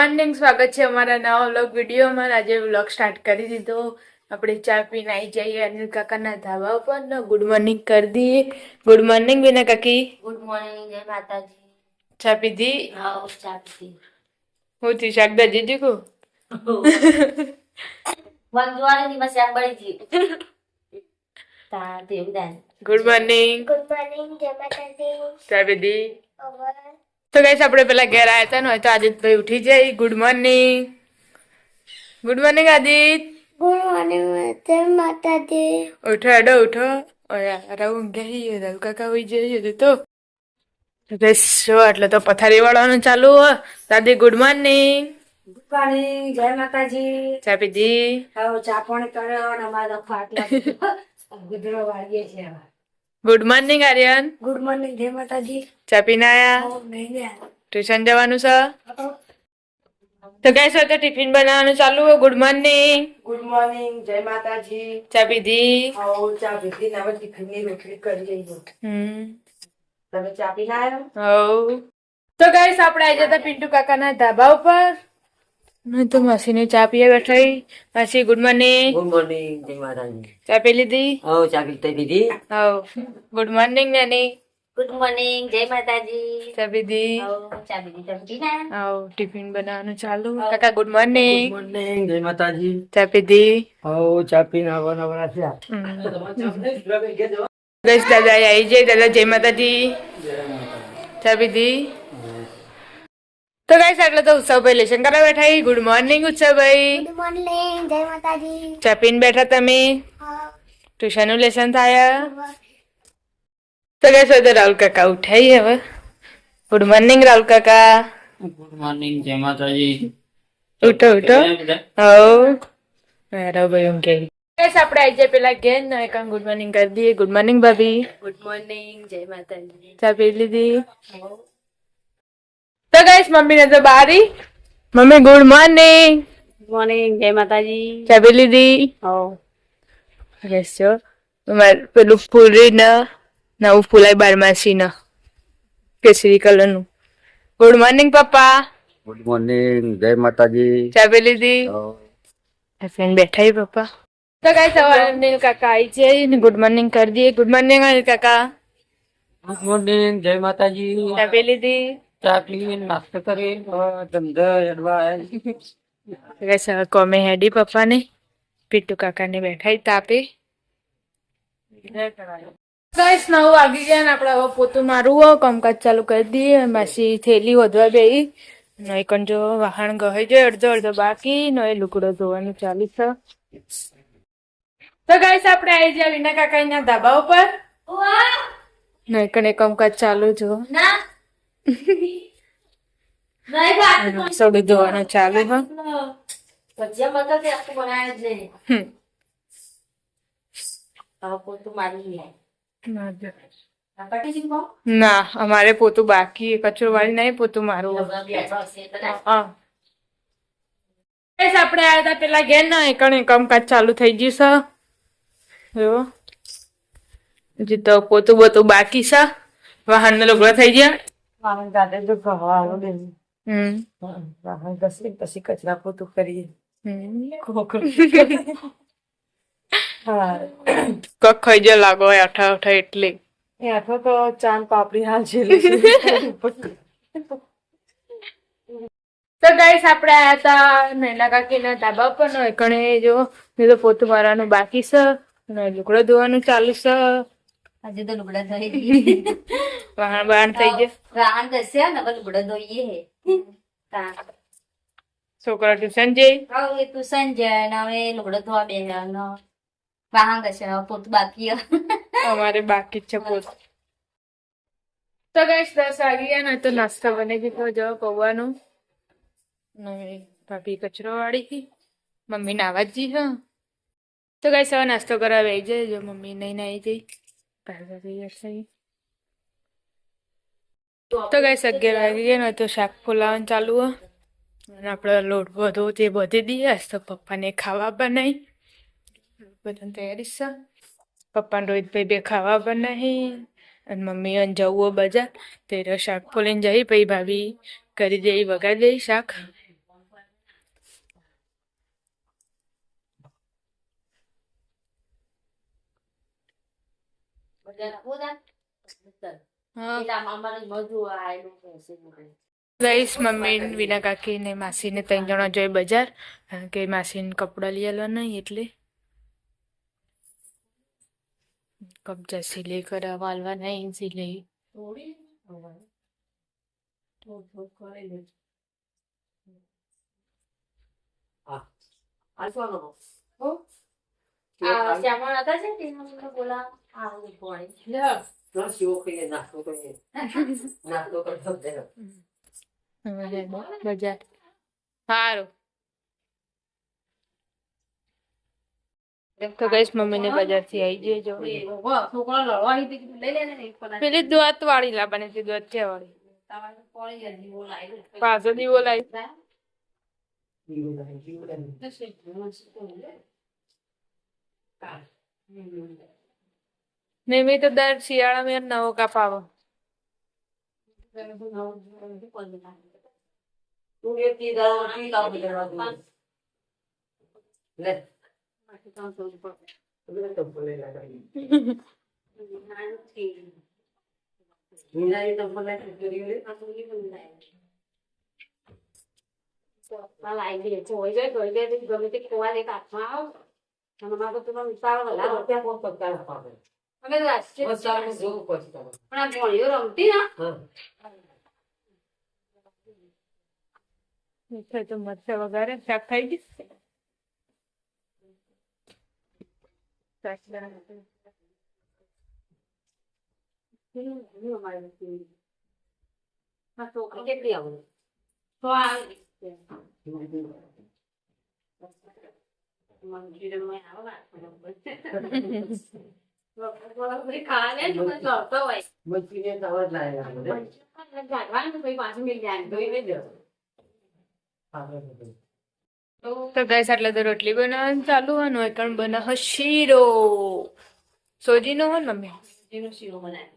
Morning સ્વાગત છે અમારા નવા વ્લોગ વિડીયોમાં. આજે વ્લોગ સ્ટાર્ટ કરી દીધો. આપણે ચા પીને આવી જઈએ. અનિલ કાકાના ધાબા ઉપર ને ગુડ મોર્નિંગ કરી દઈએ. ગુડ મોર્નિંગ વિના કાકી. ગુડ મોર્નિંગ જય માતાજી. ચા પીધી? હા ચા પીધી. હું થી શાકભાજી જીકુ વંજવાળી ની મસી આમ બળી જી તા ગુડ મોર્નિંગ. ગુડ મોર્નિંગ જય માતાજી. ચા પીધી? તો કઈ આપણે પેલા ઘેર આવ્યા હતા ને તો આદિત્યભાઈ ઉઠી જાય. Good morning good morning Aadit. Good morning જય માતાજી. ઉઠો અડો ઉઠો. અરે ઊંઘે રવ કાકા હોઈ જઈએ તો. બસ એટલે તો પથારી વાળવાનું ચાલુ હો. દાદી ગુડ મોર્નિંગ ગુડ મોર્નિંગ જય માતાજી. ચા પીધી? ચા પણ કર્યો અને અમારા ફાટલા ગુદરો વાળીએ છે good morning Aryan good morning જય માતાજી ચા પીને આયા ટ્યુશન જવાનું છે તો કઈ સર ટિફિન બનાવવાનું ચાલુ હો ગુડ મોર્નિંગ ગુડ મોર્નિંગ જય માતાજી ચા પીધી? હો ચા પીધી. ને હવે ટિફિનની રોટલી કરી લઈએ. હમ. તમે ચા પીને આયા હવ. તો ગાઈસ આપણે આજે હતા પિન્ટુ કાકાના ધાબા ઉપર મેં તો માસીને ચા પીએ બેઠી માસી ગુડ મોર્નિંગ ગુડ મોર્નિંગ જય માતાજી. ચા પી લીધી? હવ ચા પી લીધી. હવ. ગુડ મોર્નિંગ નાની. ગુડ મોર્નિંગ જય માતાજી. ચા પીધી ચા પીધી તમે પીના હવ ટિફિન બનાવવાનું ચાલુ. કાકા ગુડ મોર્નિંગ મોર્નિંગ જય માતાજી. ચા પીધી હવ ચા પીને આવવાના બના છે ગઈશ દાદા આવી જાય દાદા જય માતાજી. ચા પીધી તો ગાઈસ એટલે તો ઉત્સવભાઈ લેશન કરવા બેઠા ગુડ મોર્નિંગ ઉત્સવભાઈ ગુડ મોર્નિંગ જય માતાજી. ચા પીને બેઠા તમે? ટ્યુશનનું લેસન થાય. તો ગઈશ હવે રાહુલ કાકા ઉઠાઈ હવે. ગુડ મોર્નિંગ રાહુલ કાકા. ગુડ મોર્નિંગ જય માતાજી. ઉઠો ઉઠો. હવ. રાહુલભાઈ ઊંઘ ગઈ ગાઈસ આપણે આવી જાય પેલા ગેન નો એક ગુડ મોર્નિંગ કરી દઈએ. ગુડ મોર્નિંગ ભાભી. ગુડ મોર્નિંગ જય માતાજી. ચા પી લીધી? તો મમ્મી ને તો બારી. મમ્મી ગુડ મોર્નિંગ મોર્નિંગ જય માતાજી. ચા પી લીધી ગઈસ જો તમારે પેલું ફૂલરી ન નવું ફૂલાય બારમાસી ન કેસરી કલરનું ગુડ મોર્નિંગ પપ્પા. ગુડ મોર્નિંગ જય માતાજી. ચા પી લીધી ફ્રેન્ડ બેઠા હી પપ્પા. તો ગાઈસ સવારે અનિલ કાકા આવી છે ને ગુડ મોર્નિંગ કરી દઈએ. ગુડ મોર્નિંગ અનિલ કાકા. ગુડ મોર્નિંગ જય માતાજી. ચા પી લીધી ચા પી નાસ્તો કરી ધંધો હેડવા ગાઈસ કોમે હેડી પપ્પાને પીટુ કાકાને બેઠા તાપે. ગાઈસ નવ વાગી ગયા ને આપણે હવે પોતું મારું કામકાજ ચાલુ કરી દઈએ. માસી થેલી વધવા બેહી. નઈ કણ જો વાહણ ગહી જાય અડધો અડધો બાકી. નઈ લુકડો ધોવાનું ચાલુ છે. તો ગાઈસ આપણે આવી ગયા વિના કાકાના ધાબા ઉપર. નઈ કને કામકાજ ચાલુ જો. ના. રસોડું ધોવાનું ચાલુ હા. ના અમારે પોતું બાકી કચરો વાળી નહીં પોતું મારું. આપણે આવ્યા હતા પેલા ઘેર ના એકણ કામકાજ ચાલુ થઈ ગયું છે. જો. હજી તો પોતું બોતું બાકી છે. વાહન ને લુગડા થઈ ગયા. વાહન ગાડે તો ગવા આવો બેન. વાહન ઘસી પછી કચરા પોતું કરીએ. કક ખાઈ જાય લાગો અઠા અઠા એટલે. એ આઠો તો ચાંદ પાપડી હાલ છે. તો ગાઈસ આપણે આયા હતા નૈના કાકીના ધાબા પર ને એકણે જો મેં તો પોતું મારવાનું બાકી છે. ને લુગડો ધોવાનું ચાલુ છે. હજી તો લુગડા ધોઈ દઈએ. વાહણ બાણ થઈ ગયા? વાહણ ઘસ્યા ને લુગડા ધોઈએ હે. છોકરા ટ્યુશન જઈ હવે ટ્યુશન જાય ને હવે લુગડા ધોવા ને વાહણ ઘસ્યા પોત બાકી. અમારે બાકી છે પોત. તો ગાઈશ દસ વાગી ગયા ને તો નાસ્તો બની દીધો જો પૌવાનું. ભાભી કચરો વાળી મમ્મી નાવા જ જી હા. તો ગાઈશ હવે નાસ્તો કરવા બેસી જાય. જો મમ્મી નહીં નાઈ જઈ તો ગાઈસ અગિયાર વાગી ગયા તો શાક ફોલાવાનું ચાલુ અને આપણો લોટ બધો તે બધી દઈએ તો પપ્પાને ખાવા બનાવી બધાને તૈયારી છે. પપ્પા રોહિતભાઈ બે ખાવા બનાવી અને મમ્મી અને જવું બજાર. તે શાક ફોલીને જઈ, પછી ભાભી કરી દઈ વગાડી દઈ શાક. ગઈશ મમ્મી વિના કાકી ને માસી ને ત્રણ જણા જોઈ બજાર કારણ કે માસી ને કપડા લઈ આવવા નહીં એટલે. કબજા સિલાઈ કરાવવા આવવા નહીં સિલાઈ. શ્યામળ હતા No, ને તેને બોલા આવું પડે શિવો કહીએ નાસ્તો કરીએ નાસ્તો કરતો જ બજાર સારું તો ગઈશ મમ્મી ને બજારથી આવી જઈએ જો. છોકરા લડવા આવી હતી કીધું લઈ લે ને એક પલાટ. પેલી દોત વાળી લાવવાની હતી દોત છે વાળી. પાછો દીવો લાવી ને મેં दर દર શિયાળામાં નવો કાપ આવો તું એ તી દાડો તી કામ કરવા દઉં. લે તમે તો બોલે લાગાઈ મીનાની તો બોલે કરી લે આ લાવી દે. જોઈ જોઈ જોઈ દે. ગમે તે ખોવા દે કાચમાં આવ. અને મારે તો પેલો વિસ્તાર લાલો વધારે. ત્યાં કોણ પત્તા પાડે અમે તો રાષ્ટ્રીય બસ તારે જોવું પછી તારે પણ આ ગોળીઓ રમતી ને હા મીઠાઈ તો મરચા વગારે શાક ખાઈ ગઈ શાક બનાવે. આ છોકરી કેટલી આવે તો આ મંચુરિયનમાં આવે ને. ખાવા દે ને તો મને ભાવતો તો રોટલી બનાવવાનું ચાલુ હોય પણ કણ બના હો શીરો. સોજી નો હોય મમ્મી? એનો શીરો બનાવે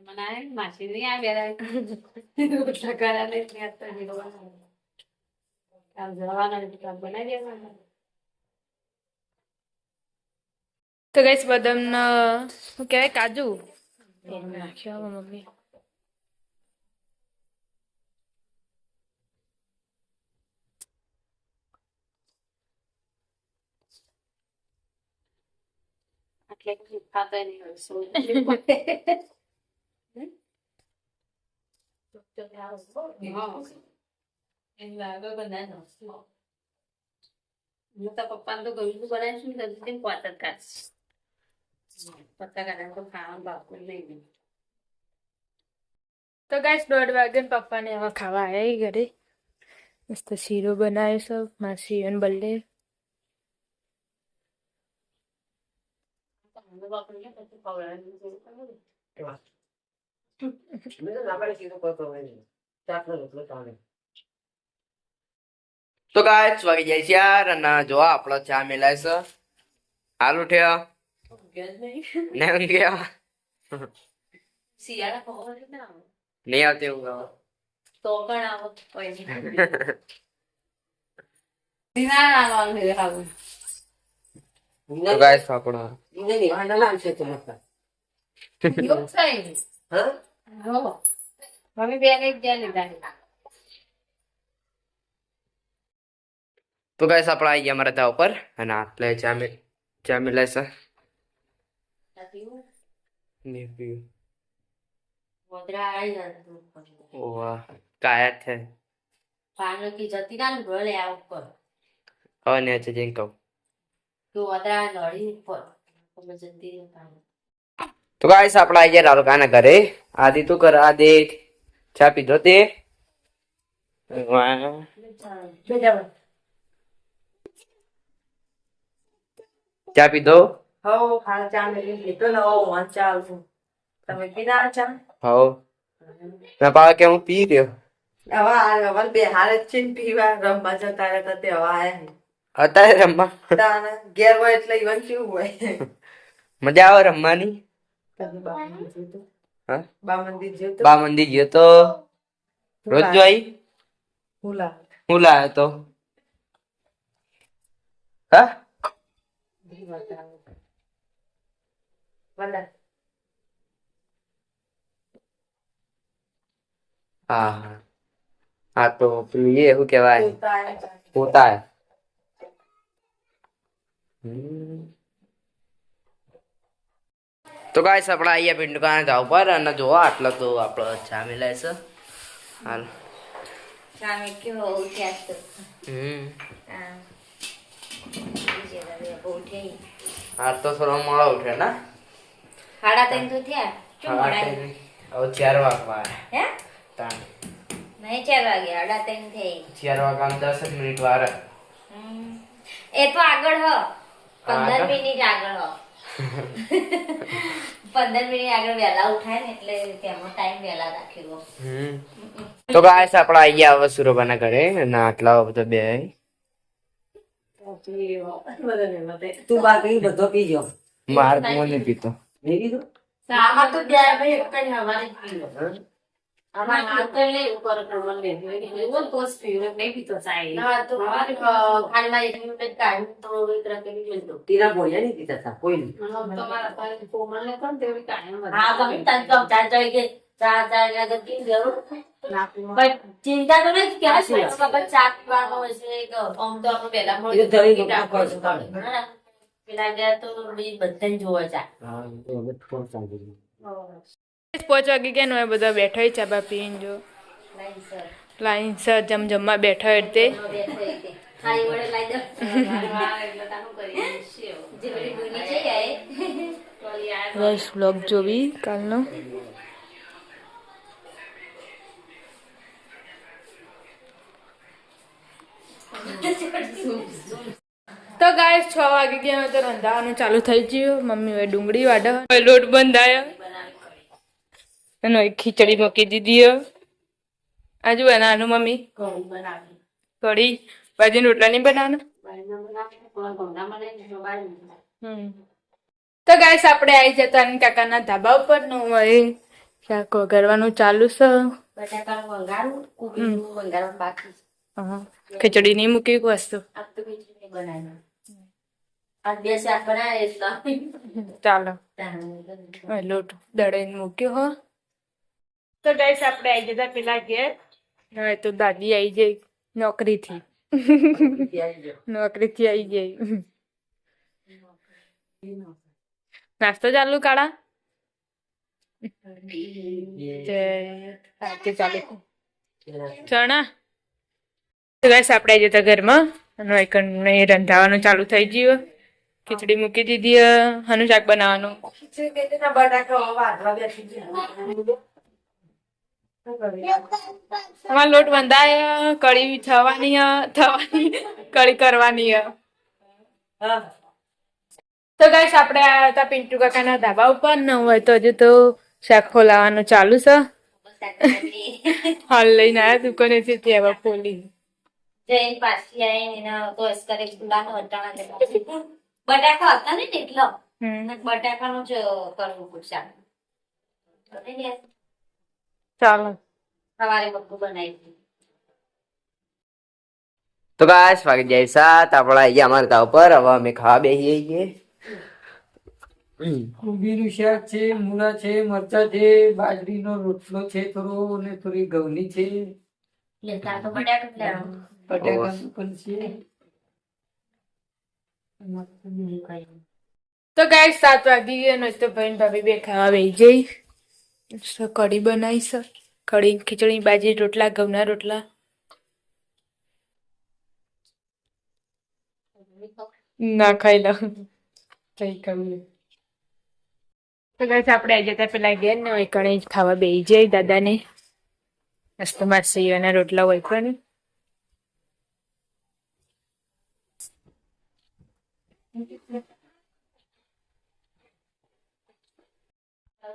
બનાવે માસી નહીં આવ્યા રોટલા શીરો બનાવે બનાવી દેવાના. તો ગેસ બદામ શું કહેવાય કાજુ એમાં નાખ્યો હવે મમ્મી એટલે ખાતા નહીં હોય સો હું તો પપ્પાને તો ગયું બનાવીશું ને તો તો ગાઈસ દોઢ વાગે પપ્પાને હવે ખાવા આવ્યા ઘરે. મસ્ત શીરો બનાવ્યો સબ માસી બલ્લે. તો ગાય વાગી જાય છે યાર અને જો આપણો ચા મેલાય છે. હાલ ઉઠ્યો. ને ઊંઘ્યો શિયાળા પહોંચે ના આવે નહીં આવતી ઊંઘ હવે. તો પણ આવો કોઈ દિના આવવાનું છે ખાવું તો ગાય આપણો યોગ થાય હો મમ્મી બેન એક જ્યાં લીધા તો ગાય આપણા આવી ગયા અમારા ત્યાં ઉપર અને આટલે ચા મિલ ચા મિલાય છે ને પીવું. આવી ઓવા કાયા છે પાનકી જતી ના ને ભલે આ ઉપર હવે ને છે જઈને કહું તો વદરા લડી ઉપર જતી તો ગાઈસ આપણે આવી ગયા રાલુકાના ઘરે આદિ તું કર આદિ ચા પીધો તે. ચા પીધો હવ હાલ ચા મેલી લીધો ને હવ વાં ચાલુ તમે પીના ચા હવ. મેં પાછા કે હું પી રહ્યો. હવે હવે બે હારે છે ને પીવા. રમવા જતા રહેતા તે હવે આયા અત્યારે રમવા? ઘેર હોય એટલે ઈવન કેવું હોય? મજા આવે રમવાની? બા મંદિર જેવું તો? બા મંદિર ગયો તો. રોજ જોઈ? હું લાયો તો? હા? વડા હા હા હા તો પેલું એ શું કહેવાય પોતા તો ગાઈસ આપણે અહીંયા પિન્ટુ કાને જાવ પર અને જો આટલો તો આપણો જામી છે હાલ સામે કેવો ઉઠ્યા હમ હા. તો થોડો મોડો ઉઠે ના સાડા તૈન તો થયા. શું મળાય હવે ચાર વાગવા હે? તાણ. નહીં ચાર વાગે સાડા તૈન થઈ. ચાર વાગવામાં દસ મિનિટ વાર એ તો આગળ હ. પંદર આગળ? મિનિટ આગળ હ. પંદર મિનિટ આગળ વહેલા ઉઠાય ને એટલે તેમાં ટાઈમ વહેલા રાખ્યો તો ગાઈસ આપણે અહીંયા હવે સુરભાના ઘરે અને આટલા બધો બે. તું બાકી બધો પીજો માર્ક મને પીતો? મેં કીધું? આમાં તો બે ભાઈ એક હવારે જ પીવો આમાં તો ઉપર પ્રમાણ લે એવું તો જ પીવો નહીં પીતો ચાય હા તો ખાંડમાં એક મિનિટ કાઢી તો એક રકેલી લઈ તીરા બોલ્યા નહીં પીતા હતા કોઈ નહીં. હા ગમે તાન ગમ ચાર ચાર કે ચાર ચાર કે કી જરૂર ચિંતા તો નથી ક્યાં છે? બાબા પીવાનો હોય આમ તો આપણે પહેલા એ પેલા ગયા તો બી બધાને જોવા. પાંચ વાગે બધા બેઠા હોય ચા બા પીને જો. Line sir. જમ જમવા બેઠા હોય તે. બસ બ્લોગ જોવી કાલનો. તો ગાય છ વાગે ગયા તો રંધાવાનું ચાલુ થઈ ગયું. મમ્મી હવે ડુંગળી વાઢો. હવે લોટ બંધાયો. એનો ખીચડી મૂકી દીધી આજુ બનાવવાનું મમ્મી. કઢી. ભાજી રોટલા નહીં બનાવવાના? તો ગાઈસ આપણે આવી જતા અને કાકાના ધાબા ઉપર. નું હોય. શાક વઘારવાનું ચાલુ છે. બટાકાનું વંગારું બાકી. ખીચડી નહીં મૂકી વસ્તુ. આજ તો ખીચડી બનાવી આજ બે શાક બનાવે એટલે ચાલો. લોટ દળીને મૂક્યો હો. તો ગાઈસ આપણે આવી જતા પેલા ઘેર. હવે તો દાદી આવી જઈ નોકરીથી. નોકરીથી આવી ગઈ. નાસ્તો ચાલુ કાળા? ચાલુ ચણા? તો ગાઈસ આપણે જતા ઘરમાં. અને એકને રંધાવાનું ચાલુ થઈ ગયું. ખીચડી મૂકી દીધી હનુ શાક બનાવવાનું. અમારો લોટ બંધાય કળી થવાની થવાની કળી કરવાની તો ગાઈસ આપણે આવ્યા હતા પિન્ટુ કાકાના ધાબા ઉપર. ન હોય તો હજુ તો શાક ખોલાવાનું ચાલુ છે. હાલ લઈને આવ્યા દુકાનેથી ત્યાં હવે ખોલી. જઈને પાછી આવીને એના તો અસ્કરે ગુલાનો વટાણા દેખાય. બટાકા હતા ને એટલો બટાકાનું જ કરવું પડશે ચાલો. સવારે બધું બનાવી તો કાશ વાગે જય સાત આપણા અહીંયા અમારા તા ઉપર. હવે અમે ખાવા બેસી જઈએ કોબીનું શાક છે મૂળા છે મરચા છે બાજરીનો રોટલો છે થોડો અને થોડી ઘઉંની છે. લેતા તો બટાકા. પણ છે. તો ગાઈસ સાત વાગી ગયા ને તો ભાઈ ભાભી બે ખાવા બે જઈ. કઢી બનાવી છે કઢી, ખીચડી બાજી રોટલા, ઘઉંના રોટલા. ના, ખાઈ લઉં. કઈ ખાવું તો ગાઈસ આપણે આજે જતા પેલા ગયા ને હોય કણે ખાવા બે જાય દાદાને. મસ્ત મસ્ત રોટલા હોય પણ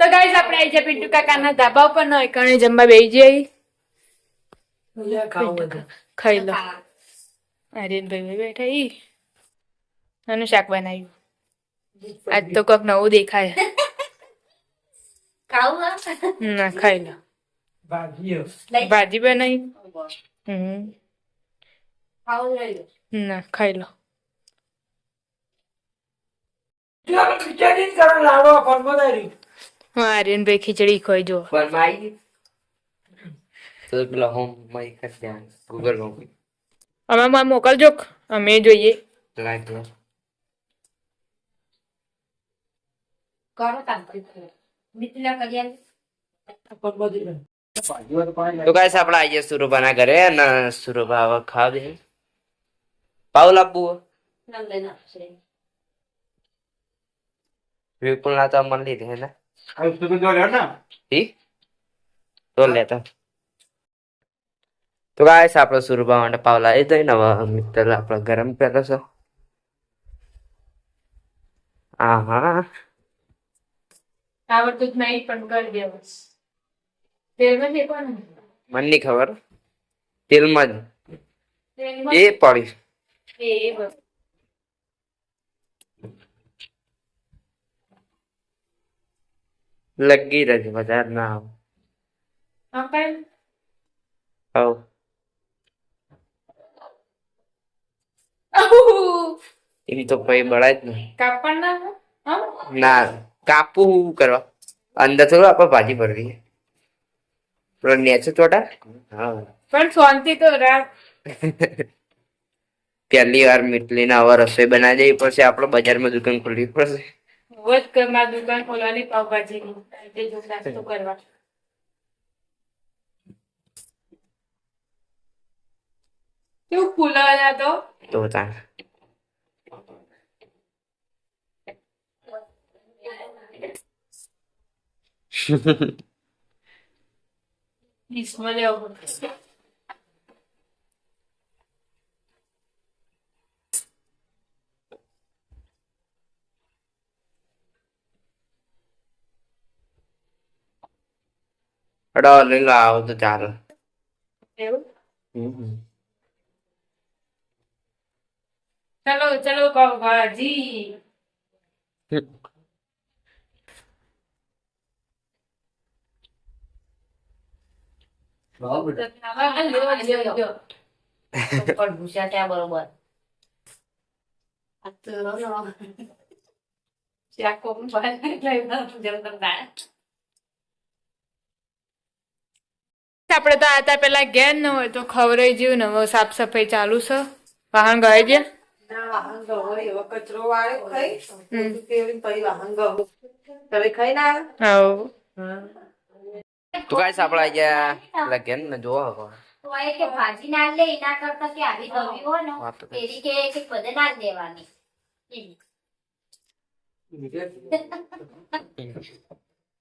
તો ગાઈઝ આપણે આવી જાય પિન્ટુ કાકાના ધાબા ઉપર. નો એકણે જમવા બેસી જાય ખાઈ લો. આર્યનભાઈ બેઠા ઈ. આનું શાક બનાવ્યું. આજ તો કોક નવું દેખાય? ના ખાઈ લો. ભાજી બનાવી. હમ. ના ખાઈ લો. ખીચડી કરો આર્યનભાઈ ખીચડી ખોઈ જો પણ તો પેલા હોમમાં એક ધ્યાન ગૂગલ હોમ અમે માં મોકલજો અમે જોઈએ. લાઈક કરો તો ગાઈસ આપણે આવીએ સુરભાના ઘરે અને સુરભા હવે ખાવ દે પાઉલ આપવું નામ વિપુલ ના તો મન લીધે હે ને. તો લેતા. તો ગાઈસ આપણે સુરભા માટે પાવલા એ દઈએ નવા. મિત્ર આપણે ગરમ પેલો છો. હા હા આવડતું જ નહીં પણ કરી દેવું તેલમાં નહીં પણ મને નહીં ખબર. તેલમાં તેલમાં જ એ પડી. એ બસ. લગી રહે વધારે ના આવે એની તો ભાઈ બળાય જ નહીં ના કાપવું હું કરવા અંદર થોડું આપણે ભાજી ભરવી પેલો નેચો ચોટા હા પણ શાંતિ તો રાખ પહેલી વાર મીટલીના હવે રસોઈ બનાવી દેવી પડશે આપણે બજારમાં દુકાન ખોલવી પડશે વધ કરમાં દુકાન ખોલવાની પાવભાજીની તે જો નાસ્તો કરવા. કેવું ફૂલાયા તો? તો લેવો પડશે ડાર્લિંગ આવો તો ચાલે એવું હમ. ચલો ચલો પાવભાજી હા, લ્યો, લ્યો, લ્યો. પણ ભૂસ્યા ત્યાં બરોબર આ તો નો. ચાકો પણ લઈને જેમ તેમ થાય. આપણે તો આતા પેલા ઘેર ન હોય તો ખવડાઈ જેવું ને હવે સાફ સફાઈ ચાલુ છે. વાહન ગઈ ગયા? ના વાહન ગયો ગયો તો ગાઈસ આપણે આઈ ગયા લગન ને જોવો હવે. કે ભાજી ના લે એના કરતા કે આવી દવી હોય ને વાત તો કરી. એરી કે કે બધે ના દેવાની.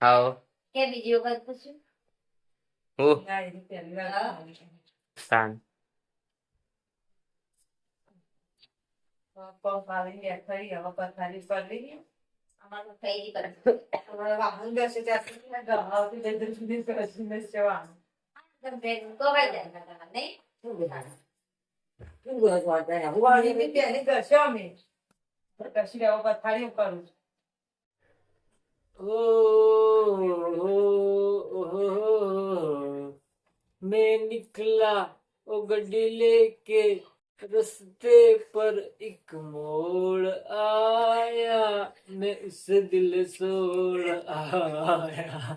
હાવ કે બીજી વખત પૂછું હું ના, એની પહેલી વાર ખાવાની. તાન પગ મારી બેઠી, હવે પથારી પર લઈ. અમારું કઈ કરે હવે વાહન બેસે ત્યાંથી ને ગહાવતી જતી સુધી બેસીને જ જવાનું. ગવાઈ જાય નહીં એની પહેલી ઘસે અમે. તો કશી પથારી કરું છું. मैं निकला ओ गड्डी लेके रस्ते पर एक मोड़ आया मैं उससे दिल सोड़ आया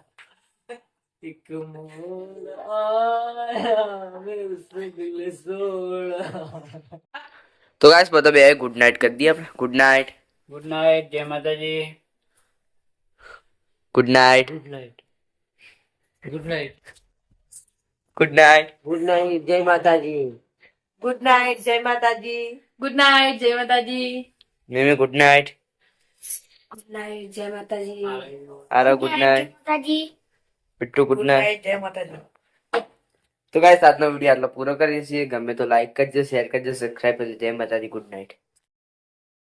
एक मोड़ आया मैं उसे दिल सोड़ तो गाइस मतलब गुड नाइट कर दिया गुड नाइट गुड नाइट जय Mata ji good night good night good night good night good night જય માતાજી ગુડ નાઇટ જય માતાજી ગુડ નાઇટ જય માતાજી મેમે ગુડ નાઇટ ગુડ નાઇટ જય માતાજી આરો ગુડ નાઇટ માતાજી પિટ્ટુ ગુડ નાઇટ જય માતાજી તો ગાઈસ આજનો વીડિયો આટલો પૂરો કરીએ છીએ. ગમે તો લાઈક કરજો શેર કરજો સબસ્ક્રાઇબ કરજો. જય માતાજી ગુડ નાઇટ